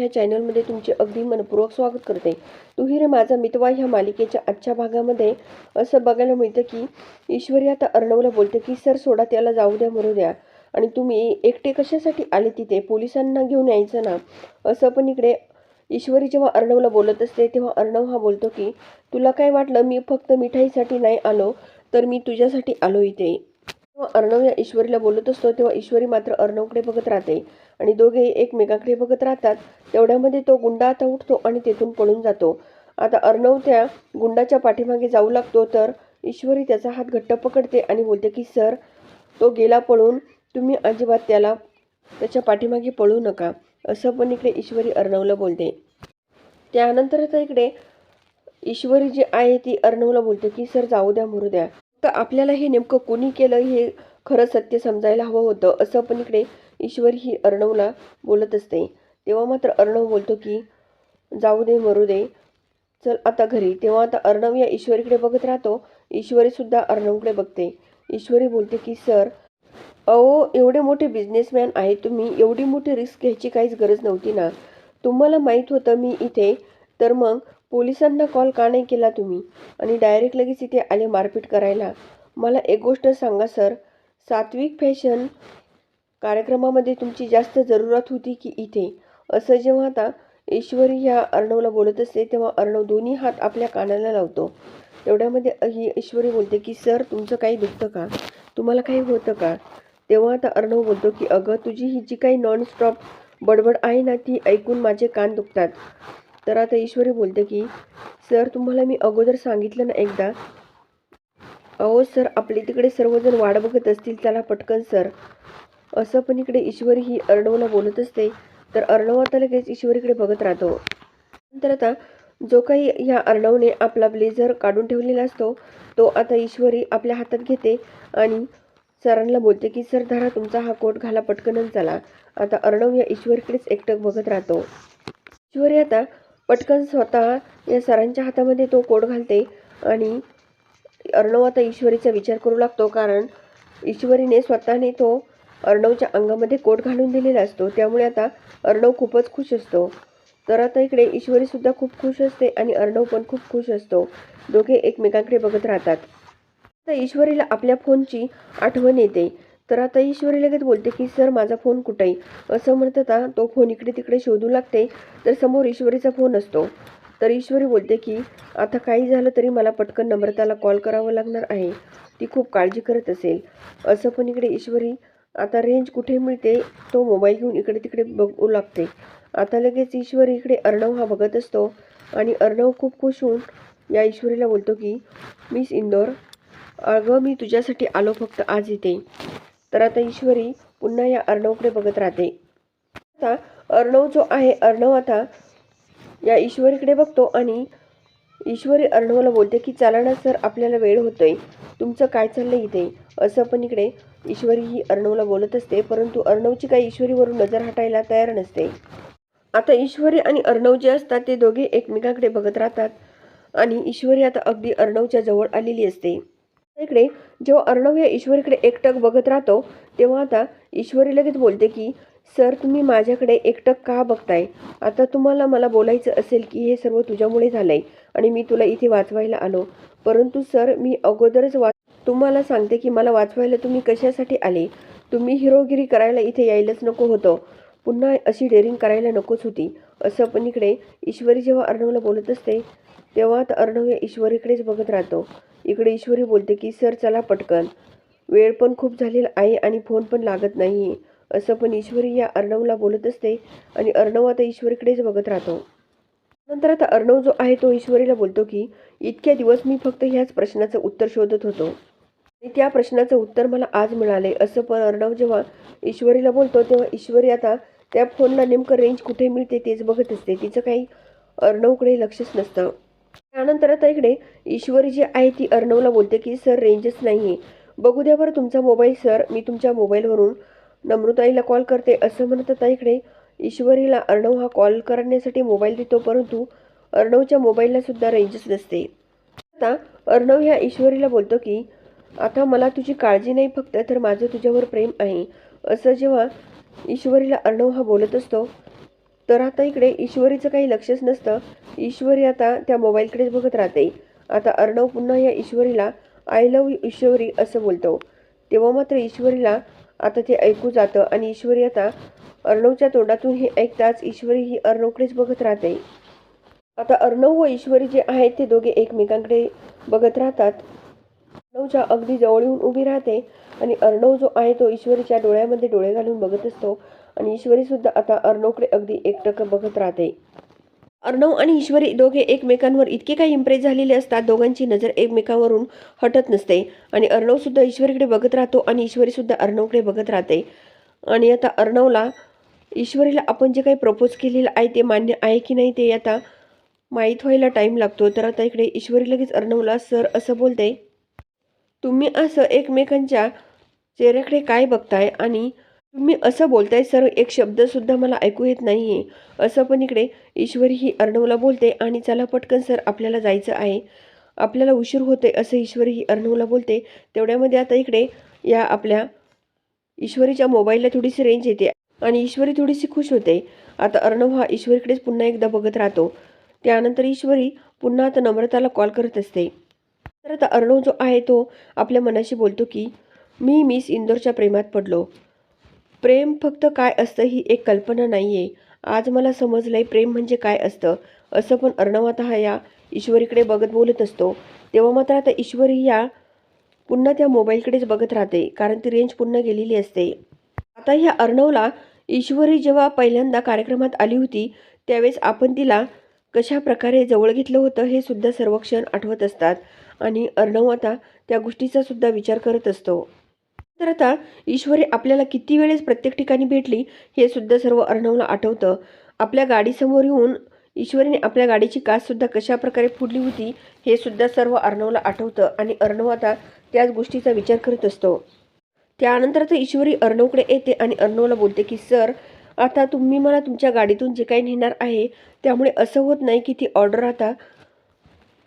ह्या चॅनलमध्ये तुमचे अगदी मनपूर्वक स्वागत करते. तू रे माझा मितवा ह्या मालिकेच्या आजच्या भागामध्ये. असं बघायला मिळतं की ईश्वरी आता अर्णवला बोलते की सर सोडा त्याला जाऊ द्या मरू द्या. आणि तुम्ही एकटे कशासाठी आले तिथे? पोलिसांना घेऊन यायचं ना? असं पण इकडे ईश्वरी जेव्हा अर्णवला बोलत असते तेव्हा अर्णव हा बोलतो की तुला काय वाटलं? मी फक्त मिठाईसाठी नाही आलो तर मी तुझ्यासाठी आलो इथे. अर्णव या ईश्वरीला बोलत असतो तेव्हा ईश्वरी मात्र अर्णवकडे बघत राहते. आणि दोघेही एकमेकाकडे बघत राहतात. तेवढ्यामध्ये तो गुंडा आता उठतो आणि तेथून पळून जातो. आता अर्णव त्या गुंडाच्या पाठीमागे जाऊ लागतो तर ईश्वरी त्याचा हात घट्ट पकडते आणि बोलते की सर तो गेला पळून. तुम्ही अजिबात त्याला त्याच्या पाठीमागे पळू नका. असं पण इकडे ईश्वरी अर्णवला बोलते. त्यानंतर आता इकडे ईश्वरी जी आहे ती अर्णवला बोलते की सर जाऊ द्या मरू द्या. तर आपल्याला हे नेमकं कोणी केलं हे खरं सत्य समजायला हवं होतं असं पण इकडे ईश्वरी ही अर्णवला बोलत असते. तेव्हा मात्र अर्णव बोलतो की जाऊ दे मरू दे. चल आता घरी. तेव्हा आता अर्णव या ईश्वरीकडे बघत राहतो. ईश्वरीसुद्धा अर्णवकडे बघते. ईश्वरी बोलते की सर अहो एवढे मोठे बिझनेसमॅन आहे तुम्ही. एवढी मोठी रिस्क घ्यायची काहीच गरज नव्हती ना. तुम्हाला माहीत होतं मी इथे. तर मग पोलिसांना कॉल का नाही केला तुम्ही? आणि डायरेक्ट लगेच इथे आले मारपीट करायला? मला एक गोष्ट सांगा सर. सात्विक फॅशन कार्यक्रमामध्ये तुमची जास्त जरूरत होती की इथे? असं जेव्हा आता ईश्वरी ह्या अर्णवला बोलत असते तेव्हा अर्णव दोन्ही हात आपल्या कानाला लावतो. तेवढ्यामध्ये ही ईश्वरी बोलते की सर तुमचं काही दुखतं का? तुम्हाला काही होतं का? तेव्हा आता अर्णव बोलतो की अगं तुझी ही जी काही नॉनस्टॉप बडबड आहे ना ती ऐकून माझे कान दुखतात. तर आता ईश्वरी बोलते की सर तुम्हाला मी अगोदर सांगितलं ना एकदा. अहो सर आपले तिकडे सर्वजण वाट बघत असतील त्याला पटकन सर. असं पण इकडे ईश्वरी ही अर्णवला बोलत असते तर अर्णव आता लगेच ईश्वरीकडे बघत राहतो. नंतर आता जो काही ह्या अर्णवने आपला ब्लेझर काढून ठेवलेला असतो तो आता ईश्वरी आपल्या हातात घेते आणि सरांना बोलते की सर धरा तुमचा हा कोट घाला पटकनच चला. आता अर्णव या ईश्वरीकडेच एकटक बघत राहतो. ईश्वरी आता पटकन स्वतः या सरांच्या हातामध्ये तो कोट घालते आणि अर्णव आता ईश्वरीचा विचार करू लागतो कारण ईश्वरीने स्वतःने तो अर्णवच्या अंगामध्ये कोट घालून दिलेला असतो. त्यामुळे आता अर्णव खूपच खुश असतो. तर आता इकडे ईश्वरीसुद्धा खूप खुश असते आणि अर्णव पण खूप खुश असतो. दोघे एकमेकांकडे बघत राहतात. आता ईश्वरीला आपल्या फोनची आठवण येते. तर आता ईश्वरी लगेच बोलते की सर माझा फोन कुठे आहे असं म्हणतात तो फोन इकडे तिकडे शोधू लागते. तर समोर ईश्वरीचा फोन असतो. तर ईश्वरी बोलते की आता काही झालं तरी मला पटकन नम्रताला कॉल करावं लागणार आहे. ती खूप काळजी करत असेल. असं पण इकडे ईश्वरी आता रेंज कुठे मिळते? तो मोबाईल घेऊन इकडे तिकडे बघू लागते. आता लगेच ईश्वरी इकडे अर्णव हा बघत असतो. आणि अर्णव खूप खुश होऊन या ईश्वरीला बोलतो की मिस इंदोर अगं मी तुझ्यासाठी आलो फक्त आज इथे. तर आता ईश्वरी पुन्हा या अर्णवकडे बघत राहते. आता अर्णव जो आहे अर्णव आता या ईश्वरीकडे बघतो आणि ईश्वरी अर्णवला बोलते की चला ना सर आपल्याला वेळ होतोय. तुमचं काय चाललंय इथे? असं पण इकडे ईश्वरी ही अर्णवला बोलत असते परंतु अर्णवची काही ईश्वरीवरून नजर हटायला तयार नसते. आता ईश्वरी आणि अर्णव जे असतात ते दोघे एकमेकांकडे बघत राहतात आणि ईश्वरी आता अगदी अर्णवच्या जवळ आलेली असते. इकडे जेव्हा अर्णव या ईश्वरीकडे एकटक बघत राहतो तेव्हा आता ईश्वरी लगेच बोलते की सर तुम्ही माझ्याकडे एकटक का बघताय? आता तुम्हाला मला बोलायचं असेल की हे सर्व तुझ्यामुळे झालंय आणि मी तुला इथे वाचवायला आलो. परंतु सर मी अगोदरच वा तुम्हाला सांगते की मला वाचवायला तुम्ही कशासाठी आले? तुम्ही हिरोगिरी करायला इथे यायलाच नको होतं. पुन्हा अशी डेअरिंग करायला नकोच होती. असं पण इकडे ईश्वरी जेव्हा अर्णवला बोलत असते तेव्हा आता अर्णव या ईश्वरीकडेच बघत राहतो. इकडे ईश्वरी बोलते की सर चला पटकन. वेळ पण खूप झालेला आहे आणि फोन पण लागत नाही. असं पण ईश्वरी या अर्णवला बोलत असते आणि अर्णव आता ईश्वरीकडेच बघत राहतो. नंतर आता अर्णव जो आहे तो ईश्वरीला बोलतो की इतक्या दिवस मी फक्त ह्याच प्रश्नाचं उत्तर शोधत होतो. आणि त्या प्रश्नाचं उत्तर मला आज मिळाले. असं पण अर्णव जेव्हा ईश्वरीला बोलतो तेव्हा ईश्वरी आता त्या फोनला नेमकं रेंज कुठे मिळते तेच बघत असते. तिचं काही अर्णवकडे लक्षच नसतं. त्यानंतर आता इकडे ईश्वरी जी आहे ती अर्णवला बोलते की सर रेंजच नाही आहे बघू द्या बरं तुमचा मोबाईल सर. मी तुमच्या मोबाईलवरून नम्रताईला कॉल करते. असं म्हणत आता इकडे ईश्वरीला अर्णव हा कॉल करण्यासाठी मोबाईल देतो परंतु अर्णवच्या मोबाईलला सुद्धा रेंजच नसते. आता अर्णव ह्या ईश्वरीला बोलतो की आता मला तुझी काळजी नाही फक्त तर माझं तुझ्यावर प्रेम आहे. असं जेव्हा ईश्वरीला अर्णव हा बोलत असतो तर आता इकडे ईश्वरीचं काही लक्षच नसतं. ईश्वरी आता त्या मोबाईलकडेच बघत राहते. आता अर्णव पुन्हा या ईश्वरीला आय लव ईश्वरी असं बोलतो. तेव्हा मात्र ईश्वरीला आता ते ऐकू जातं आणि ईश्वरी आता अर्णवच्या तोंडातून हे ऐकताच ईश्वरी ही अर्णवकडेच बघत राहते. आता अर्णव व ईश्वरी जे आहेत ते दोघे एकमेकांकडे बघत राहतात. अर्णवच्या अगदी जवळ येऊन उभी राहते आणि अर्णव जो आहे तो ईश्वरीच्या डोळ्यामध्ये डोळे घालून बघत असतो. आणि ईश्वरी सुद्धा आता अर्णवकडे अगदी एकटक बघत राहते. अर्णव आणि ईश्वरी दोघे एकमेकांवर इतके काही इम्प्रेस झालेले असतात दोघांची नजर एकमेकांवरून हटत नसते. आणि अर्णव सुद्धा ईश्वरीकडे बघत राहतो आणि ईश्वरी सुद्धा अर्णवकडे बघत राहते. आणि आता अर्णवला ईश्वरीला आपण जे काही प्रपोज केलेलं आहे ते मान्य आहे की नाही ते आता माहीत व्हायला टाईम लागतो. तर आता इकडे ईश्वरी लगेच अर्णवला सर असं बोलते तुम्ही असं एकमेकांच्या चेहऱ्याकडे काय बघताय? आणि तुम्ही असं बोलताय सर एक शब्दसुद्धा मला ऐकू येत नाही आहे असं पण इकडे ईश्वरी ही अर्णवला बोलते आणि चला पटकन सर आपल्याला जायचं आहे. आपल्याला उशीर होते असं ईश्वरी ही अर्णवला बोलते. तेवढ्यामध्ये आता इकडे या आपल्या ईश्वरीच्या मोबाईलला थोडीशी रेंज येते आणि ईश्वरी थोडीशी खुश होते. आता अर्णव हा ईश्वरीकडेच पुन्हा एकदा बघत राहतो. त्यानंतर ईश्वरी पुन्हा आता नम्रताला कॉल करत असते. तर आता अर्णव जो आहे तो आपल्या मनाशी बोलतो की मी मिस इंदोरच्या प्रेमात पडलो. प्रेम फक्त काय असतं ही एक कल्पना नाही आहे आज मला समजलं आहे प्रेम म्हणजे काय असतं. असं पण अर्णवात हा या ईश्वरीकडे बघत बोलत असतो. तेव्हा मात्र आता ईश्वरी या पुन्हा त्या मोबाईलकडेच बघत राहते कारण ती रेंज पुन्हा गेलेली असते. आता ह्या अर्णवला ईश्वरी जेव्हा पहिल्यांदा कार्यक्रमात आली होती त्यावेळेस आपण तिला कशा प्रकारे जवळ घेतलं होतं हे सुद्धा सर्वक्षण आठवत असतात. आणि अर्णव आता त्या गोष्टीचा सुद्धा विचार करत असतो. तर आता ईश्वरी आपल्याला किती वेळेस प्रत्येक ठिकाणी भेटली हे सुद्धा सर्व अर्णवला आठवतं. आपल्या गाडीसमोर येऊन ईश्वरीने आपल्या गाडीची काचसुद्धा कशा प्रकारे फुडली होती हे सुद्धा सर्व अर्णवला आठवतं आणि अर्णव आता त्याच गोष्टीचा विचार करत असतो. त्यानंतर तर ईश्वरी अर्णवकडे येते आणि अर्णवला बोलते की सर आता तुम्ही मला तुमच्या गाडीतून जे काही नेणार आहे त्यामुळे असं होत नाही की ती ऑर्डर आता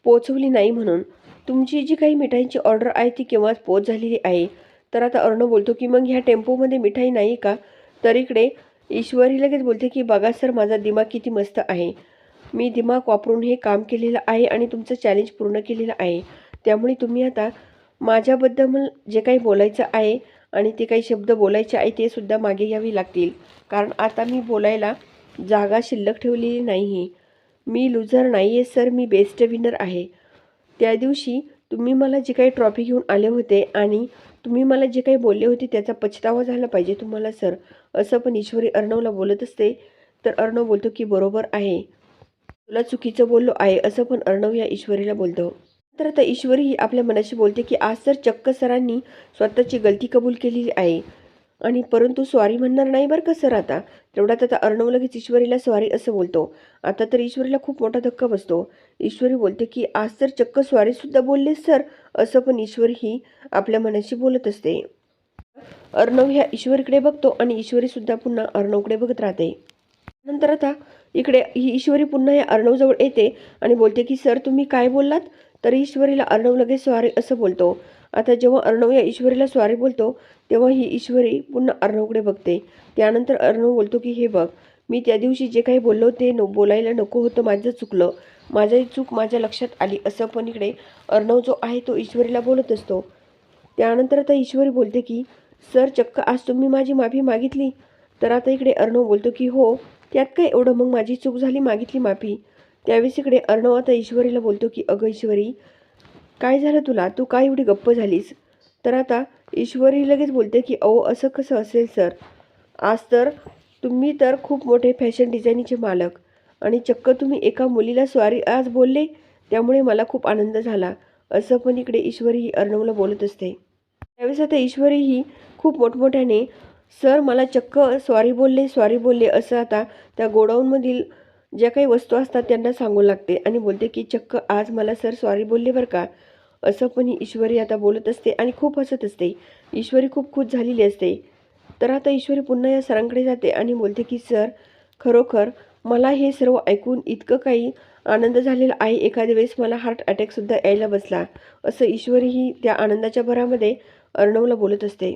पोचवली नाही म्हणून. तुमची जी काही मिठाईंची ऑर्डर आहे ती केव्हाच पोच झालेली आहे. तर आता अर्णव बोलतो की मग ह्या टेम्पोमध्ये मिठाई नाही का? तर इकडे ईश्वरी लगेच बोलते की बघा सर माझा दिमाग किती मस्त आहे. मी दिमाग वापरून हे काम केलेलं आहे आणि तुमचं चॅलेंज पूर्ण केलेलं आहे. त्यामुळे तुम्ही आता माझ्याबद्दल मग जे काही बोलायचं आहे आणि ते काही शब्द बोलायचे आहे ते सुद्धा मागे घ्यावी लागतील. कारण आता मी बोलायला जागा शिल्लक ठेवलेली नाही मी लुझर नाही आहे सर. मी बेस्ट विनर आहे. त्या दिवशी तुम्ही मला जे काही ट्रॉफी घेऊन आले होते आणि तुम्ही मला जे काही बोलले होते त्याचा पछतावा झाला पाहिजे तुम्हाला सर असं पण ईश्वरी अर्णवला बोलत असते. तर अर्णव बोलतो की बरोबर आहे. तुला चुकीचं बोललो आहे असं पण अर्णव या ईश्वरीला बोलतो. तर आता ईश्वरी ही आपल्या मनाशी बोलते की आज सर चक्क सरांनी स्वतःची गलती कबूल केलेली आहे. आणि परंतु स्वारी म्हणणार नाही बरं का सर आता? तेवढ्यात आता अर्णव लगेच ईश्वरीला स्वारी असं बोलतो. आता तर ईश्वरीला खूप मोठा धक्का बसतो. ईश्वरी बोलते की आज तर चक्क स्वारीसुद्धा बोलले सर. असं पण ईश्वरी ही आपल्या मनाशी बोलत असते. अर्णव ह्या ईश्वरीकडे बघतो आणि ईश्वरीसुद्धा पुन्हा अर्णवकडे बघत राहते. नंतर आता इकडे ही ईश्वरी पुन्हा या अर्णवजवळ येते आणि बोलते की सर तुम्ही काय बोललात? तर ईश्वरीला अर्णव लगेच स्वारी असं बोलतो. आता जेव्हा अर्णव या ईश्वरीला स्वारी बोलतो तेव्हा ही ईश्वरी पुन्हा अर्णवकडे बघते. त्यानंतर अर्णव बोलतो की हे बघ मी त्या दिवशी जे काही बोललो ते न बोलायला नको होतं माझं चुकलं. माझी चूक माझ्या लक्षात आली असं पण इकडे अर्णव जो आहे तो ईश्वरीला बोलत असतो. त्यानंतर आता ईश्वरी बोलते की सर चक्क आज तुम्ही माझी माफी मागितली. तर आता इकडे अर्णव बोलतो की हो त्यात काय एवढं? मग माझी चूक झाली मागितली माफी. त्यावेळेस इकडे अर्णव आता ईश्वरीला बोलतो की अगं ईश्वरी काय झालं तुला? तू काय एवढी गप्प झालीस? तर आता ईश्वरी लगेच बोलते की अहो असं कसं असेल सर? आज तर तुम्ही तर खूप मोठे फॅशन डिझायनिंगचे मालक आणि चक्क तुम्ही एका मुलीला स्वारी आज बोलले त्यामुळे मला खूप आनंद झाला. असं पण इकडे ईश्वरी ही अर्णवला बोलत असते. त्यावेळेस आता ईश्वरी ही खूप मोठमोठ्याने सर मला चक्क स्वारी बोलले स्वारी बोलले असं आता त्या गोडाऊनमधील ज्या काही वस्तू असतात त्यांना सांगू लागते आणि बोलते की चक्क आज मला सर सॉरी बोलले बरं का? असं पण ही ईश्वरी आता बोलत असते आणि खूप हसत असते. ईश्वरी खूप खुश झालेली असते. तर आता ईश्वरी पुन्हा या सरांकडे जाते आणि बोलते की सर खरोखर मला हे सर्व ऐकून इतकं काही आनंद झालेला आहे. एखाद्या वेळेस मला हार्ट अटॅकसुद्धा यायला बसला. असं ईश्वरी ही त्या आनंदाच्या भरामध्ये अर्णवला बोलत असते.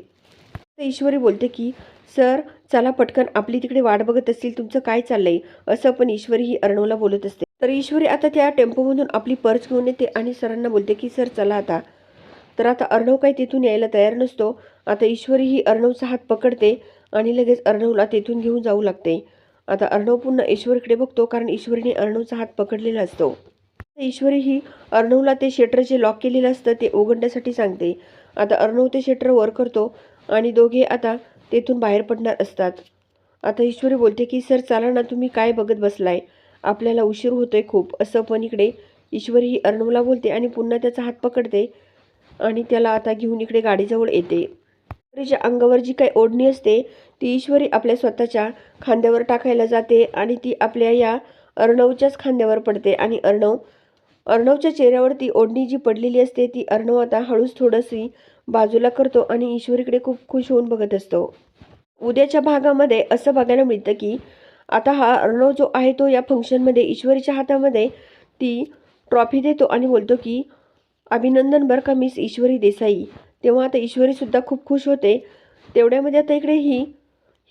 तर ईश्वरी बोलते की सर चला पटकन आपली तिकडे वाट बघत असतील तुमचं काय चाललंय? असं पण ईश्वरी ही अर्णवला बोलत असते. तर ईश्वरी आता त्या टेम्पोमधून आपली पर्स घेऊन येते आणि सरांना बोलते की सर चला आता. तर आता अर्णव काही तिथून यायला तयार नसतो. आता ईश्वरी ही अर्णवचा हात पकडते आणि लगेच अर्णवला तिथून घेऊन जाऊ लागते. आता अर्णव पुन्हा ईश्वरीकडे बघतो कारण ईश्वरीने अर्णवचा हात पकडलेला असतो. ईश्वरी ही अर्णवला ते शटर जे लॉक केलेलं असतं ते उघडण्यासाठी सांगते. आता अर्णव ते शटर वर करतो. आणि दोघे आता तेथून बाहेर पडणार असतात. आता ईश्वरी बोलते की सर चला ना तुम्ही काय बघत बसलाय? आपल्याला उशीर होतोय खूप. असं पण इकडे ईश्वरी ही अर्णवला बोलते आणि पुन्हा त्याचा हात पकडते आणि त्याला आता घेऊन इकडे गाडीजवळ येते. ईश्वरीच्या अंगावर जी काही ओढणी असते ती ईश्वरी आपल्या स्वतःच्या खांद्यावर टाकायला जाते आणि ती आपल्या या अर्णवच्याच खांद्यावर पडते आणि अर्णव अर्णवच्या चेहऱ्यावरती ओढणी जी पडलेली असते ती अर्णव आता हळूच थोडीशी बाजूला करतो आणि ईश्वरीकडे खूप खुश होऊन बघत असतो. उद्याच्या भागामध्ये असं बघायला मिळतं की आता हा अर्णव जो आहे तो या फंक्शनमध्ये ईश्वरीच्या हातामध्ये ती ट्रॉफी देतो आणि बोलतो की अभिनंदन बरं का मिस ईश्वरी देसाई. तेव्हा आता ईश्वरीसुद्धा खूप खुश होते. तेवढ्यामध्ये आता इकडे ही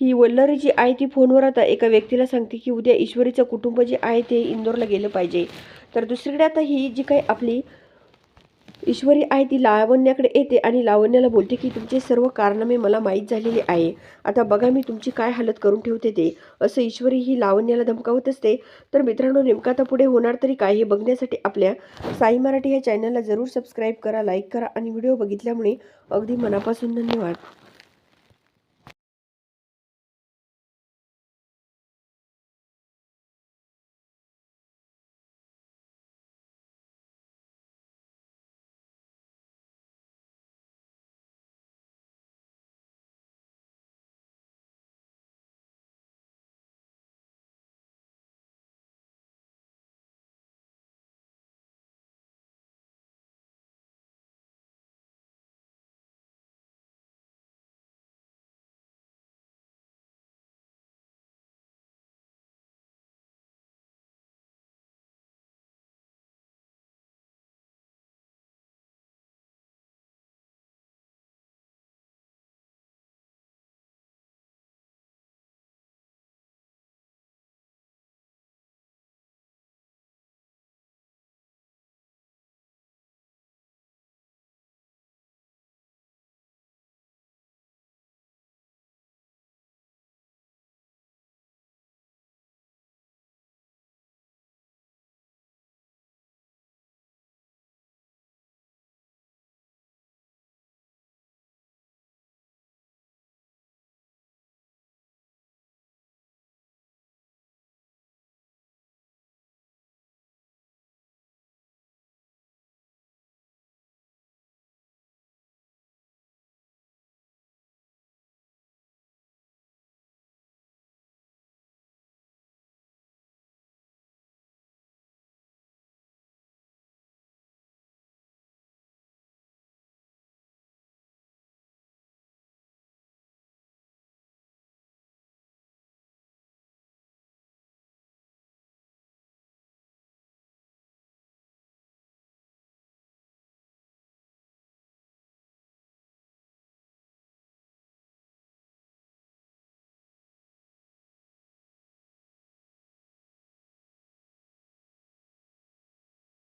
ही वल्लरी जी आहे ती फोनवर आता एका व्यक्तीला सांगते की उद्या ईश्वरीचं कुटुंब जे आहे ते इंदोरला गेलं पाहिजे. तर दुसरीकडे आता ही जी काही आपली ईश्वरी आहे ती लावण्याकडे येते आणि लावण्याला बोलते की तुमचे सर्व कारनामे मला माहीत झालेले आहे. आता बघा मी तुमची काय हालत करून ठेवते ते. असं ईश्वरी ही लावण्याला धमकावत असते. तर मित्रांनो नेमका आता पुढे होणार तरी काय हे बघण्यासाठी आपल्या साई मराठी या चॅनलला जरूर सबस्क्राईब करा लाईक करा आणि व्हिडिओ बघितल्यामुळे अगदी मनापासून धन्यवाद.